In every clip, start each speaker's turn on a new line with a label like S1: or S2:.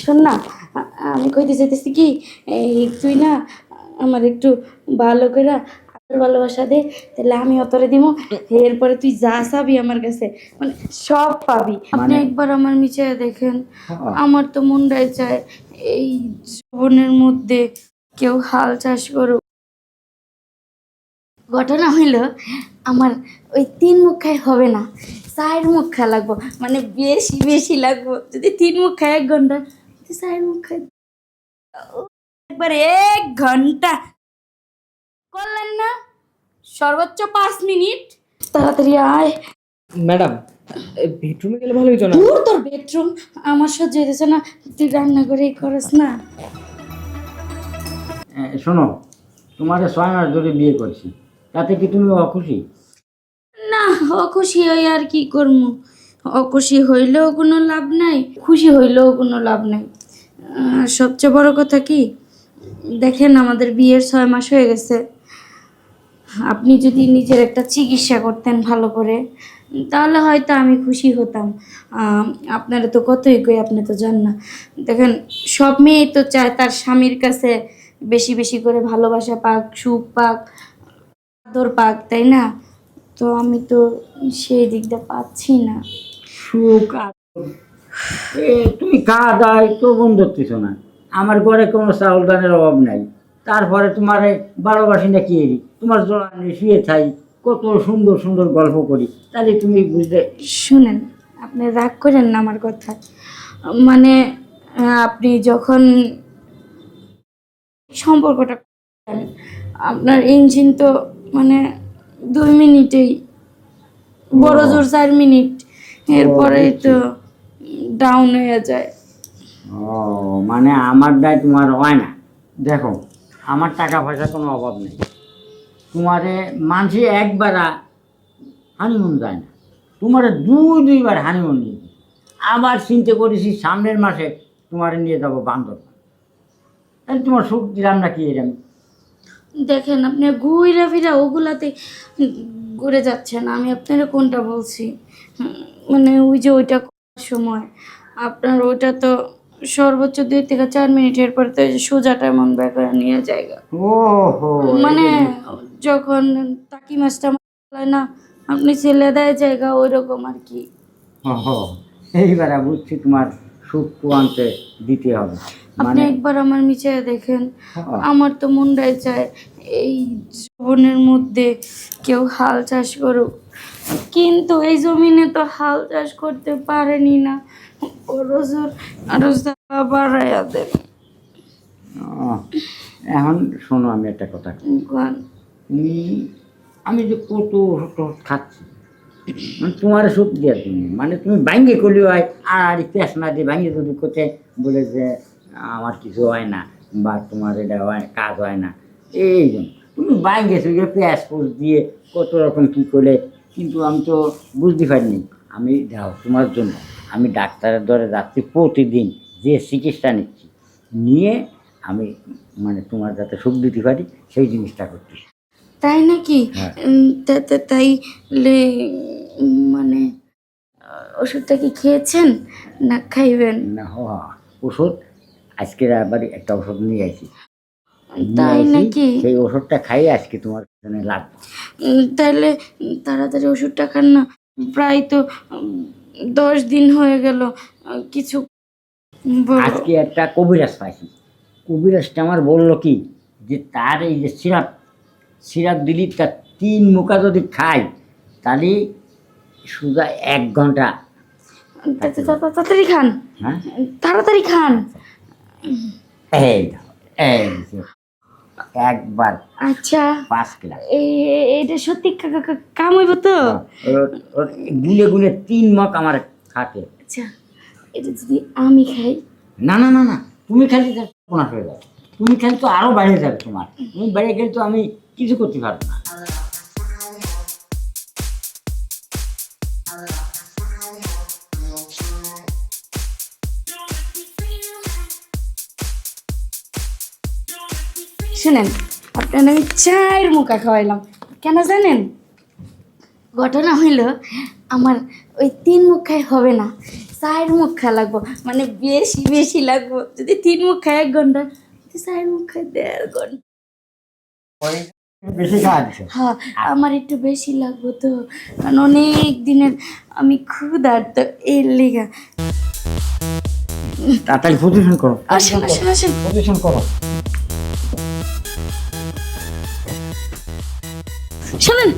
S1: শোন না আমি কইতে চাইতেছি কি এই তুই না আমার একটু ভালো করে আদর ভালোবাসা দে তাহলে আমি অতরে দিব এরপরে তুই যা চাবি আমার কাছে মানে সব পাবি। আপনি
S2: মানে-
S1: একবার আমার নিচে দেখেন
S2: হ্যাঁ।
S1: আমার তো মনটাই চায় এই জীবনের মধ্যে কেউ হাল চাষ করুক। ঘটনা হইল আমার ওই তিন মুখ খাই হবে না চার মুখ খা লাগবো মানে বেশি বেশি লাগবো যদি তিন মুখ খাই এক ঘণ্টা যদি চার মুখ খাই একবার এক ঘণ্টা। করলেন না? সর্বোচ্চ পাঁচ মিনিট। তাড়াতাড়ি আয়।
S3: ম্যাডাম বেডরুমে গেলে ভালো হইতো না?
S1: দূর তোর বেডরুম আমার সহ্য হইতেছে না তুই রান্না করেই করস না।
S2: শোনো তোমার ছয় মাস ধরে বিয়ে করছি। তাতে কি তুমি অখুশি?
S1: না, অখুশি হই আর কি করব অখুশি হইলেও কোনো লাভ নাই, খুশি হইলেও কোনো লাভ নাই। সবচেয়ে বড় কথা কি, দেখেন আমাদের বিয়ের ছয় মাস হয়ে গেছে। আপনি যদি নিজের একটা চিকিৎসা করতেন ভালো করে, তাহলে হয়তো আমি খুশি হতাম। আপনারা তো কতই কই, আপনি তো জান না। দেখেন, সব মেয়েই তো চায় তার স্বামীর কাছে বেশি বেশি করে ভালোবাসা পাক, সুখ পাক। পাক তাই না? তো আমি তো সেই দিকটা পাচ্ছি না।
S2: সুখ তুমি খাওয়া তো বন্ধ ধরতেছ না। আমার ঘরে কোনো চাউল দানের অভাব নাই। তারপরে তোমার ভালোবাসি না কি তোমার জোড়া নিয়ে শুয়ে থাই কত সুন্দর সুন্দর গল্প করি। তাহলে তুমি বুঝতে
S1: শুনেন আপনি রাগ করেন না আমার কথা। মানে আপনি যখন সম্পর্কটা আপনার ইঞ্জিন তো মানে দুই মিনিটেই বড় জোর চার মিনিট। এরপরেই তো ডাউন হয়ে যায়।
S2: ও মানে আমার দায় তোমার হয় না। দেখো আমার টাকা পয়সা কোনো অভাব নেই। তোমারে মানুষে একবার হানিমুন যায় না। তোমারে দুই দুইবার হানিমুন নিয়ে আবার চিন্তা করেছি সামনের মাসে তোমারে নিয়ে যাব বান্ধব তাহলে তোমার সুখ দিলাম না কি এরম?
S1: দেখেন আপনি ঘুরে ফিরে ওগুলাতে ঘুরে যাচ্ছেন। আমি আপনারা কোনটা বলছি? মানে ওই যে ওইটা করার সময়। আপনার ওইটা তো সর্বোচ্চ দুই থেকে চার মিনিটের পর তো সোজাটা মন বের করে নিয়ে জায়গা মানে যখন টাকি মাছটা না আপনি ছেলে দেয় জায়গা ওই রকম আর কি।
S2: এইবার বুঝছি তোমার সুখ আনতে দিতে হবে।
S1: আপনি
S2: মানে
S1: একবার আমার নিচে দেখেন।
S2: হ্যাঁ।
S1: আমার তো মনটাই চায় এই জীবনের মধ্যে কেউ হাল চাষ করুক। কিন্তু এই জমিনে তো হাল চাষ করতে পারেনি না। আরও বাড়াইয়া দেন
S2: এখন শোনো আমি একটা কথা তুমি আমি যে কত খাচ্ছি মানে তোমার সুখ দিয়ে তুমি। মানে তুমি ভাঙ্গে করলে হয় আর আর পেশ না দিয়ে ভাঙ্গে যদি কোথায় বলে যে আমার কিছু হয় না বা তোমার এটা হয় কাজ হয় না। এই জন্য। তুমি ভাঙ্গে সুগে পেঁয়াজ ফুস দিয়ে কত রকম কী করে কিন্তু আমি তো বুঝতে পারিনি। আমি যাও তোমার জন্য। আমি ডাক্তারের দরে যাচ্ছি প্রতিদিন যে চিকিৎসা নিচ্ছি। নিয়ে আমি মানে তোমার যাতে সুখ দিতে পারি সেই জিনিসটা করতেছি
S1: তাই নাকি?
S2: হ্যাঁ।
S1: উম, তা- তা- তাইলে উম, মানে ওষুধটা কি খেয়েছেন? না খাইবেন?
S2: না হ। ওষুধ আজকে আবার একটা ওষুধ নিয়ে আসি।
S1: তাই নাকি?
S2: সেই ওষুধটা খাইয়ে আজকে তোমার জন্য লাগবে
S1: তাহলে তাড়াতাড়ি ওষুধটা খান না। প্রায় তো দশ দিন হয়ে গেল কিছু
S2: আজকে একটা কবিরাজ পাইছি। কবিরাজটা আমার বলল কি যে তার এই যে সিরাপ সিরাপ দিলি তার তিন মুখা যদি খাই তাহলে সুদা এক
S1: ঘণ্টা তাড়াতাড়ি খান।
S2: হ্যাঁ?
S1: তাড়াতাড়ি খান।
S2: এই এই একবার
S1: আচ্ছা
S2: পাঁচ
S1: এই- এই- সত্যি কাম হইব তো?
S2: ওর গুলে গুলে তিন মগ আমার খাতে
S1: আচ্ছা এটা যদি আমি খাই?
S2: না না না না তুমি খালি পোনা হয়ে যাবে। তুমি খালি তো আরও বাইরে যাবে তোমার। তুমি বাইরে গেলে তো আমি কিছু করতে পারব না।
S1: শুনেন আপনার আমি চায়ের মুখা খাওয়াইলাম। কেন জানেন? ঘটনা হইল আমার ওই তিন মুখ খাই হবে না চার মুখ খাওয়া লাগবো মানে বেশি বেশি লাগবো যদি তিন মুখ খায় এক ঘণ্টা চার মুখ খায় দেড় ঘণ্টা।
S2: বেশি
S1: হ্যাঁ আমার একটু বেশি লাগবো তো কারণ অনেক দিনের আমি ক্ষুধার্ত এর লেগা।
S2: তাড়াতাড়ি পজিশন করো।
S1: আসেন আসেন আসেন।
S2: পজিশন করো।
S1: শোনেন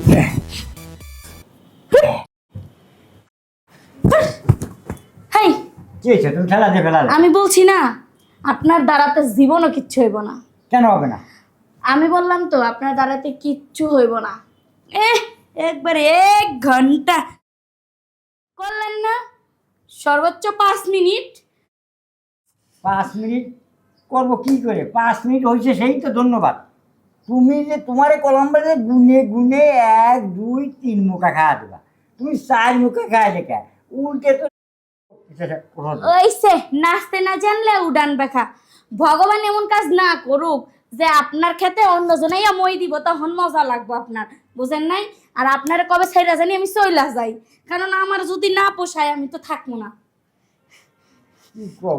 S1: হাই
S2: কি হয়েছে? তুমি খেলা দিয়ে ফেলালে।
S1: আমি বলছি না আপনার দ্বারাতে জীবনও কিচ্ছু হইব না।
S2: কেন হবে না?
S1: আমি বললাম তো আপনার দ্বারাতে কিচ্ছু হইব না। এ একবারে এক ঘণ্টা। করলেন না? সর্বোচ্চ পাঁচ মিনিট।
S2: পাঁচ মিনিট? করব কি করে? পাঁচ মিনিট হয়েছে সেই তো ধন্যবাদ। তুমি যে তোমার কলম্বে যে গুনে গুনে এক দুই তিন মুখা খাওয়া দেবা। তুমি চার মুখা খাওয়া দেখা উল্টে তো
S1: ওইসে নাচতে না জানলে উডান বেখা ভগবান এমন কাজ না করুক যে আপনার খেতে অন্যজনেই মই দিব তখন মজা লাগবো আপনার। বুঝেন নাই? আর আপনার কবে ছেড়ে জানি আমি চইলা যাই। কারণ আমার যদি না পোষায় আমি তো থাকব না।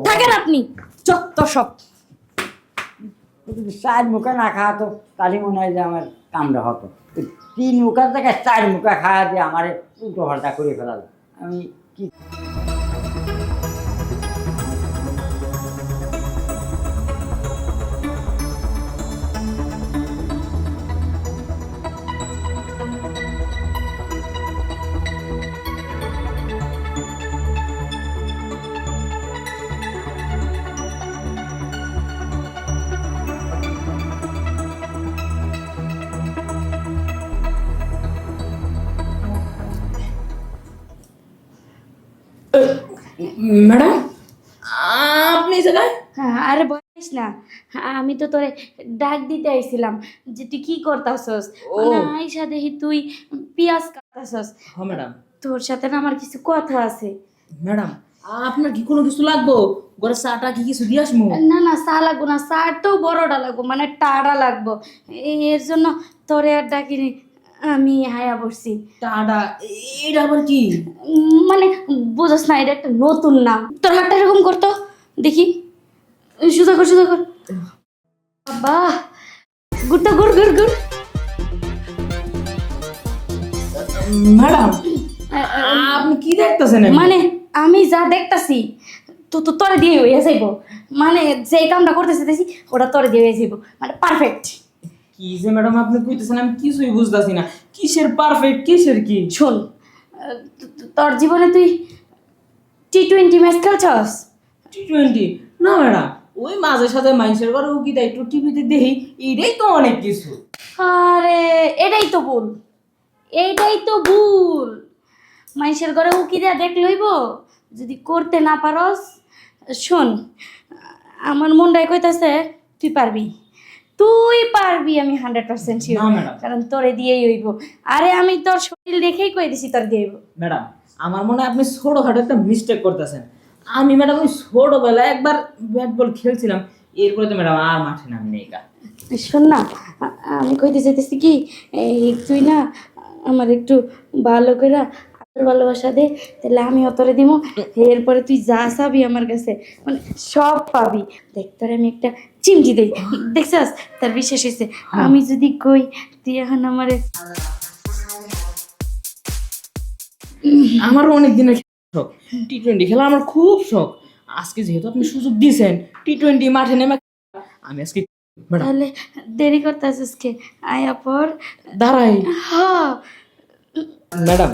S1: থাকেন আপনি যত সব।
S2: যদি চার মুখা না খাওয়া তো তাহলে মনে হয় যে আমার কামড়া হতো। তিন মুখা থেকে চার মুখা খাওয়া দিয়ে আমার উল্টো করে ফেলালো। আমি
S3: ম্যাডাম আপনি জায়গায়?
S1: হ্যাঁ আরে বলিস না। আমি তো তোরে ডাক দিতে আইছিলাম যে তুই কি করতাছস? আইসা দেখি তুই পিয়াজ কাটাছস
S3: হ্যাঁ ম্যাডাম।
S1: তোর সাথে না আমার কিছু কথা আছে।
S3: ম্যাডাম আপনার কি কোনো কিছু লাগবো? ঘরে চাটা কি কিছু দিয়ে আসব
S1: না না চা লাগবো না। তো বড়টা লাগবো মানে টাড়া লাগবো। এর জন্য তোরে আর ডাকিনি। আমি হায়া বসছি
S3: টাটা। এটা আবার কি?
S1: মানে বুঝস না এটা একটা নতুন নাম। তোর হাতটা এরকম করতো? দেখি। সুদা কর সুদা কর বাহ গুড়টা গুড় গুড় গুড়
S3: ম্যাডাম আপনি কি দেখতেছেন
S1: মানে আমি যা দেখতাছি তো তো তোরে দিয়ে হইয়া যাইব। মানে যে কামটা করতেছি ওটা তোরে দিয়ে হয়ে যাইব। মানে পারফেক্ট
S3: কি যে ম্যাডাম আপনি কইতেছেন আমি কিছুই বুঝতাছি না। কিসের পারফেক্ট কিসের কি?
S1: শোন তোর জীবনে তুই টি টোয়েন্টি ম্যাচ খেলছস?
S3: টি টোয়েন্টি না ম্যাডাম ওই মাঝে সাথে মানুষের ঘরে উকিটা একটু টিভিতে দেখি এটাই তো অনেক কিছু।
S1: আরে এটাই তো ভুল। এইটাই তো ভুল। মানুষের ঘরে উকি দেয়া দেখ লইব যদি করতে না পারস শোন আমার মনটাই কইতাছে তুই পারবি। তুই পারবি আমি হান্ড্রেড পার্সেন্ট
S3: ম্যাডাম।
S1: কারণ তোরে দিয়েই হইব। আরে আমি তোর শরীর দেখেই কই দিছি তোর দিয়ে
S3: ম্যাডাম আমার মনে হয় আপনি ছোটোখাটো একটা মিস্টেক করতেছেন। আমি ম্যাডাম ওই ছোটোবেলায় একবার ব্যাট বল খেলছিলাম। এরপরে তো ম্যাডাম আর মাঠে নাম নেই গা।
S1: শোন না আমি কইতে চাইতেছি কি এই তুই না আমার একটু ভালো করে ভালোবাসা দে তাহলে আমি অতরে দিব এরপরে তুই যা চাবি আমার কাছে মানে সব পাবি। দেখ তোর আমি একটা চিমটি দেই। দেখছাস? তার বিশ্বাস হয়েছে আমি যদি কই তুই এখন আমারে
S3: আমারও অনেক দিনের শখ। টি টোয়েন্টি খেলা আমার খুব শখ। আজকে যেহেতু আপনি সুযোগ দিয়েছেন টি টোয়েন্টি মাঠে নেমে আমি আজকে
S1: তাহলে দেরি করতেছিস কে? আয়া পর
S3: দাঁড়াই।
S1: হ্যাঁ।
S3: ম্যাডাম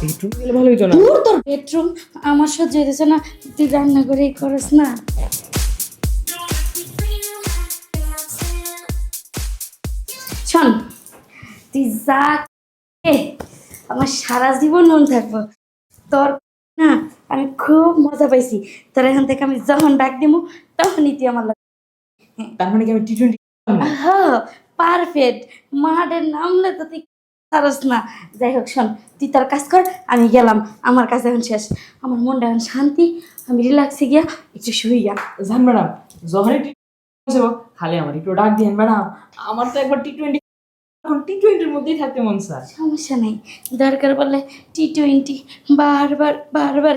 S3: বেডরুম গেলে ভালো হইতো না।
S1: দূর তোর বেডরুম আমার সহ্য হইতেছে না তুই রান্না করেই করস না। শোন তুই যা আমার সারা জীবন মন থাকব। তোর না আমি খুব মজা পাইছি। তোর এখান থেকে আমি যখন ডাক দিব তখনই তুই আমার
S3: তার মানে কি আমি টি টোয়েন্টি
S1: হ্যাঁ পারফেক্ট নামলে তো তুই পারস না। যাই হোক শোন তুই তার কাজ কর আমি গেলাম। আমার কাজ এখন শেষ। আমার মনটা এখন শান্তি আমি রিল্যাক্সে গিয়া একটু শুই গিয়া।
S3: জান ম্যাডাম যখনই খালি আমার একটু ডাক দিন ম্যাডাম। আমার তো একবার টি টোয়েন্টি এখন টি টোয়েন্টির মধ্যেই থাকতে মন স্যার
S1: সমস্যা নেই। দরকার বললে টি টোয়েন্টি বারবার বারবার